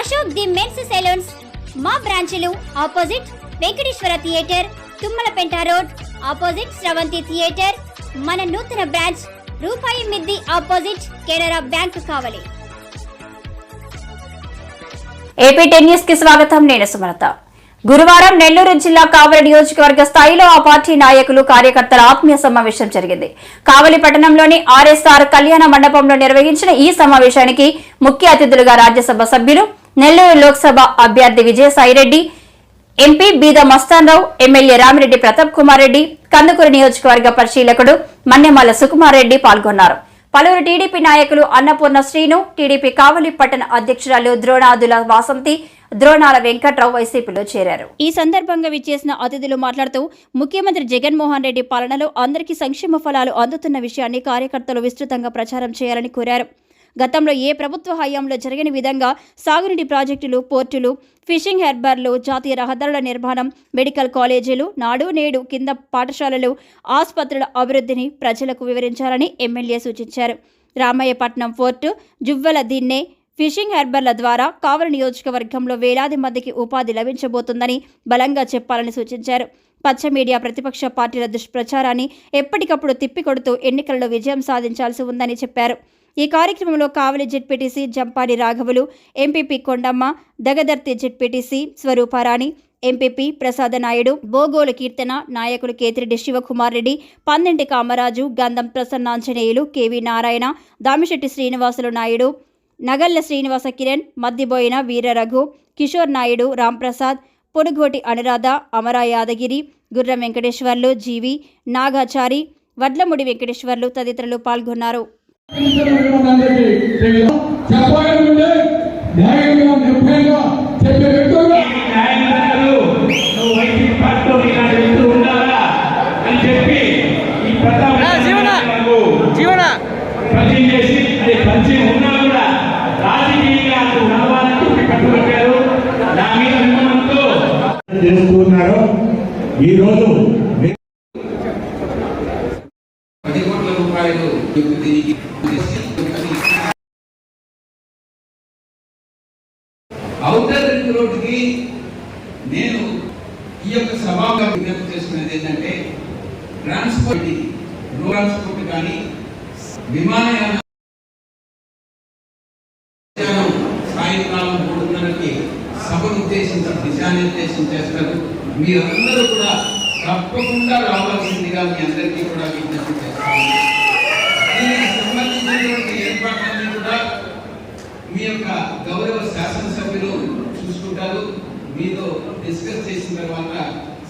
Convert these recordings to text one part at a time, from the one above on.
Ashok the men's salons. మా బ్రాంచులు opposite Venkateswara theatre Tummalapenta road opposite Sravanthi theatre. మన నూతన branch రూపాయి మిద్ది opposite Canara bank Kavali. AP ten న్యూస్కి స్వాగతం. నేను సుమలత. గురువారం నెల్లూరు జిల్లా కావలి నియోజకవర్గ స్థాయిలో ఆ పార్టీ నాయకులు కార్యకర్తల ఆత్మీయ సమావేశం జరిగింది. కావలి పట్టణంలోని ఆర్ఎస్ఆర్ కళ్యాణ మండపంలో నిర్వహించిన ఈ సమావేశానికి ముఖ్య అతిథులుగా రాజ్యసభ సభ్యులు నెల్లూరు లోక్సభ అభ్యర్థి విజయసాయిరెడ్డి ఎంపీ బీద మస్తాన్రావు ఎమ్మెల్యే రామిరెడ్డి ప్రతాప్ కుమార్ రెడ్డి కందుకూరు నియోజకవర్గ పరిశీలకుడు మన్నెమాల సుకుమార్ రెడ్డి పాల్గొన్నారు. పలువురు టీడీపీ నాయకులు అన్నపూర్ణ శ్రీను టీడీపీ కావలి పట్టణ అధ్యక్షురాలు ద్రోణాదుల వాసంతి ద్రోణాల వెంకట్రావు వైసీపీలో చేరారు. ఈ సందర్భంగా విచ్చేసిన అతిథులు మాట్లాడుతూ ముఖ్యమంత్రి జగన్మోహన్ రెడ్డి పాలనలో అందరికీ సంక్షేమ ఫలాలు అందుతున్న విషయాన్ని కార్యకర్తలు విస్తృతంగా ప్రచారం చేయాలని కోరారు. గతంలో ఏ ప్రభుత్వ హయాంలో జరిగిన విధంగా సాగునీటి ప్రాజెక్టులు పోర్టులు ఫిషింగ్ హెర్బర్లు జాతీయ రహదారుల నిర్మాణం మెడికల్ కాలేజీలు నాడు నేడు కింద పాఠశాలలు ఆసుపత్రుల అభివృద్ధిని ప్రజలకు వివరించాలని ఎమ్మెల్యే సూచించారు. రామయ్యపట్నం ఫోర్టు జువ్వల దిన్నే ఫిషింగ్ హెర్బర్ల ద్వారా కావలి నియోజకవర్గంలో వేలాది మందికి ఉపాధి లభించబోతుందని బలంగా చెప్పాలని సూచించారు. పచ్చ మీడియా ప్రతిపక్ష పార్టీల దుష్ప్రచారాన్ని ఎప్పటికప్పుడు తిప్పికొడుతూ ఎన్నికలలో విజయం సాధించాల్సి ఉందని చెప్పారు. ఈ కార్యక్రమంలో Kavali ZPTC Jampadi రాఘవులు MPP Kondamma Dagadarthi ZPTC Swarooparani MPP Prasada Naidu Bogolu కీర్తన నాయకులు కేతిరెడ్డి శివకుమార్ రెడ్డి పందింటి కామరాజు గంధం ప్రసన్నాంజనేయులు కేవీ నారాయణ దామిశెట్టి శ్రీనివాసులు నాయుడు నగల్ల శ్రీనివాస కిరణ్ మద్దిబోయిన వీరరఘు కిషోర్ నాయుడు రాంప్రసాద్ పొడుగోటి అనురాధ అమరా యాదగిరి గుర్రం వెంకటేశ్వర్లు జీవి నాగాచారి వడ్లముడి వెంకటేశ్వర్లు తదితరులు పాల్గొన్నారు. చెప్పగలిగితే న్యాయంగా నిర్భయంగా చెప్పే వ్యక్తులు అని చెప్పి ఈ ప్రతాప్ జీవన! జీవన పరిచయం చేసి అది పరిచయం ఉన్నా కూడా రాజకీయంగా నడవాలని చెప్పి నా మీద అభిమానంతో చేస్తున్నారు రూపాయలు దీనికి ఔటర్ రింగ్ రోడ్డుకి నేను ఈ యొక్క సభాగా విజ్ఞప్తి చేసుకునేది ఏంటంటే ట్రాన్స్పోర్ట్ రోడ్ ట్రాన్స్పోర్ట్ కానీ విమానయాన సాయంకాలం మూడున్నరకి సభను ఉద్దేశించి దిశానిర్దేశం చేస్తారు. మీరందరూ కూడా తప్పకుండా రావాల్సిందిగా మీ అందరికీ కూడా విజ్ఞప్తి చేస్తాను. దీనికి సంబంధించినటువంటి ఏర్పాట్లన్నీ కూడా మీ యొక్క గౌరవ శాసనసభ్యులు చూసుకుంటారు. మీతో డిస్కస్ చేసిన తర్వాత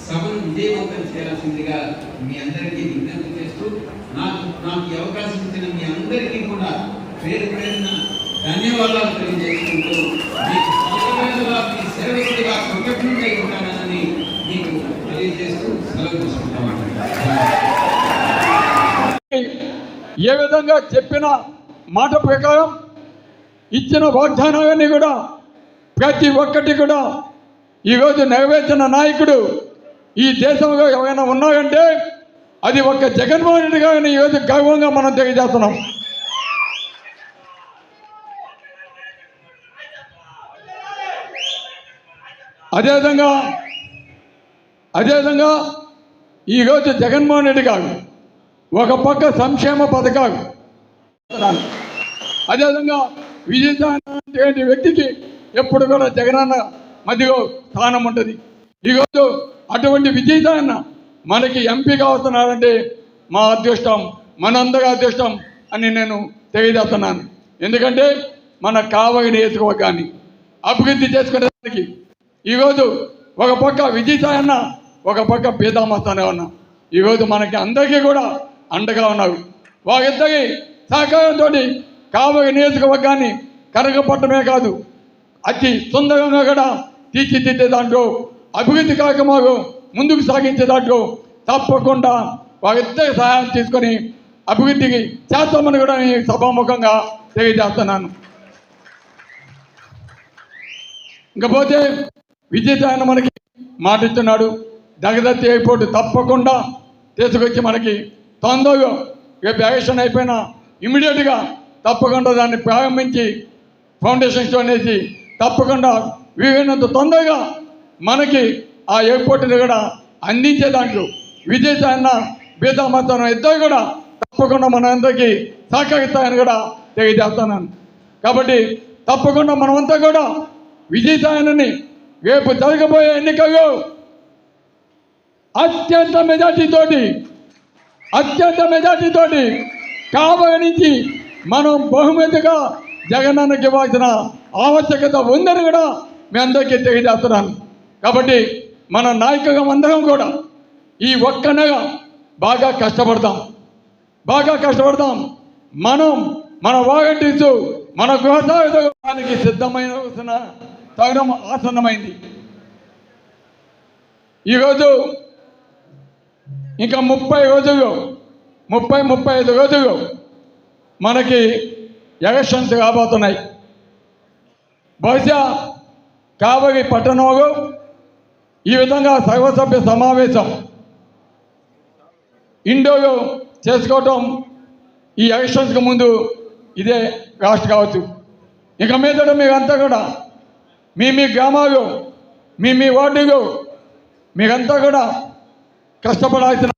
సభను విజయవంతం చేయాల్సిందిగా మీ అందరికీ విజ్ఞప్తి చేస్తూ నాకు నాకు అవకాశం ఇచ్చిన మీ అందరికీ కూడా పేరు పేరున ధన్యవాదాలు తెలియజేసుకుంటూ మీకు మీ సేవకుడిగా కృతజ్ఞుడై ఉంటానని మీకు తెలియజేస్తూ సెలవు తీసుకుంటామంటారు ఏ విధంగా చెప్పిన మాట ప్రకారం ఇచ్చిన వాగ్దానాలన్నీ కూడా ప్రతి ఒక్కటి కూడా ఈరోజు నెరవేర్చిన నాయకుడు ఈ దేశంలో ఎవరైనా ఉన్నారంటే అది ఒక జగన్మోహన్ రెడ్డి గారిని ఈరోజు గర్వంగా మనం తెలియజేస్తున్నాం. అదేవిధంగా అదేవిధంగా ఈరోజు జగన్మోహన్ రెడ్డి గారు ఒక పక్క సంక్షేమ పథకాలు. అదేవిధంగా విజయసాయి వ్యక్తికి ఎప్పుడు కూడా జగనన్న మధ్యలో స్థానం ఉంటుంది. ఈరోజు అటువంటి విజయసాయన్న మనకి ఎంపీగా వస్తున్నారంటే మా అదృష్టం మనందరి అదృష్టం అని నేను తెలియజేస్తున్నాను. ఎందుకంటే మన కావలి నియోజకవర్గాన్ని అభివృద్ధి చేసుకునేదానికి ఈరోజు ఒక పక్క విజయసాయన్న ఒక పక్క పీతామస్తానే ఉన్నా. ఈరోజు మనకి అందరికీ కూడా అండగా ఉన్నావు వారిద్దరి సహకారంతో కావలి నియోజకవర్గాన్ని కరగపట్టమే కాదు అతి సుందరంగా కూడా తీర్చిదిద్దే దాంట్లో అభివృద్ధి కార్యక్రమాలు ముందుకు సాగించే దాంట్లో తప్పకుండా వారిద్దరి సహాయం తీసుకొని అభివృద్ధికి చేస్తామని కూడా నేను సభాముఖంగా తెలియజేస్తున్నాను. ఇంకపోతే విజయసాయన మనకి మాట ఇస్తున్నాడు దగదత్తి ఎయిర్పోర్ట్ తప్పకుండా తీసుకొచ్చి మనకి తొందరగా రేపు ఎలక్షన్ అయిపోయినా ఇమీడియట్గా తప్పకుండా దాన్ని ప్రారంభించి ఫౌండేషన్ స్టోన్ వేసి తప్పకుండా వీలైనంత తొందరగా మనకి ఆ ఎయిర్పోర్ట్ని కూడా అందించే దాంట్లో విజయసాయన బీతామతనం ఇద్దరు కూడా తప్పకుండా మనందరికీ సహకరిస్తాయని కూడా తెలియజేస్తున్నాను. కాబట్టి తప్పకుండా మనమంతా కూడా విజయసాయనని రేపు జరగబోయే ఎన్నికల్లో అత్యంత మెజార్టీతోటి అత్యంత మెజార్టీతోటి కాబోయే నుంచి మనం బహుమతిగా జగనన్నకి ఇవ్వాల్సిన ఆవశ్యకత ఉందని కూడా మీ అందరికీ తెలియజేస్తున్నాను. కాబట్టి మన నాయకులం అందరం కూడా ఈ ఒక్కనగా బాగా కష్టపడతాం బాగా కష్టపడతాం మనం మన వాలంటీర్స్ మన గృహదానికి సిద్ధమైన తరుణం ఆసన్నమైంది. ఈరోజు ఇంకా ముప్పై రోజులు ముప్పై ముప్పై ఐదు రోజులు మనకి ఎలక్షన్స్ రాబోతున్నాయి. బహుశా కావలి పట్టణంలో ఈ విధంగా సర్వసభ్య సమావేశం ఇండోలో చేసుకోవటం ఈ ఎలక్షన్స్కి ముందు ఇదే లాస్ట్ కావచ్చు. ఇక మీదట మీరంతా కూడా మీ మీ గ్రామాలు మీ మీ వార్డులు మీరంతా కూడా కష్టపడాల్సిన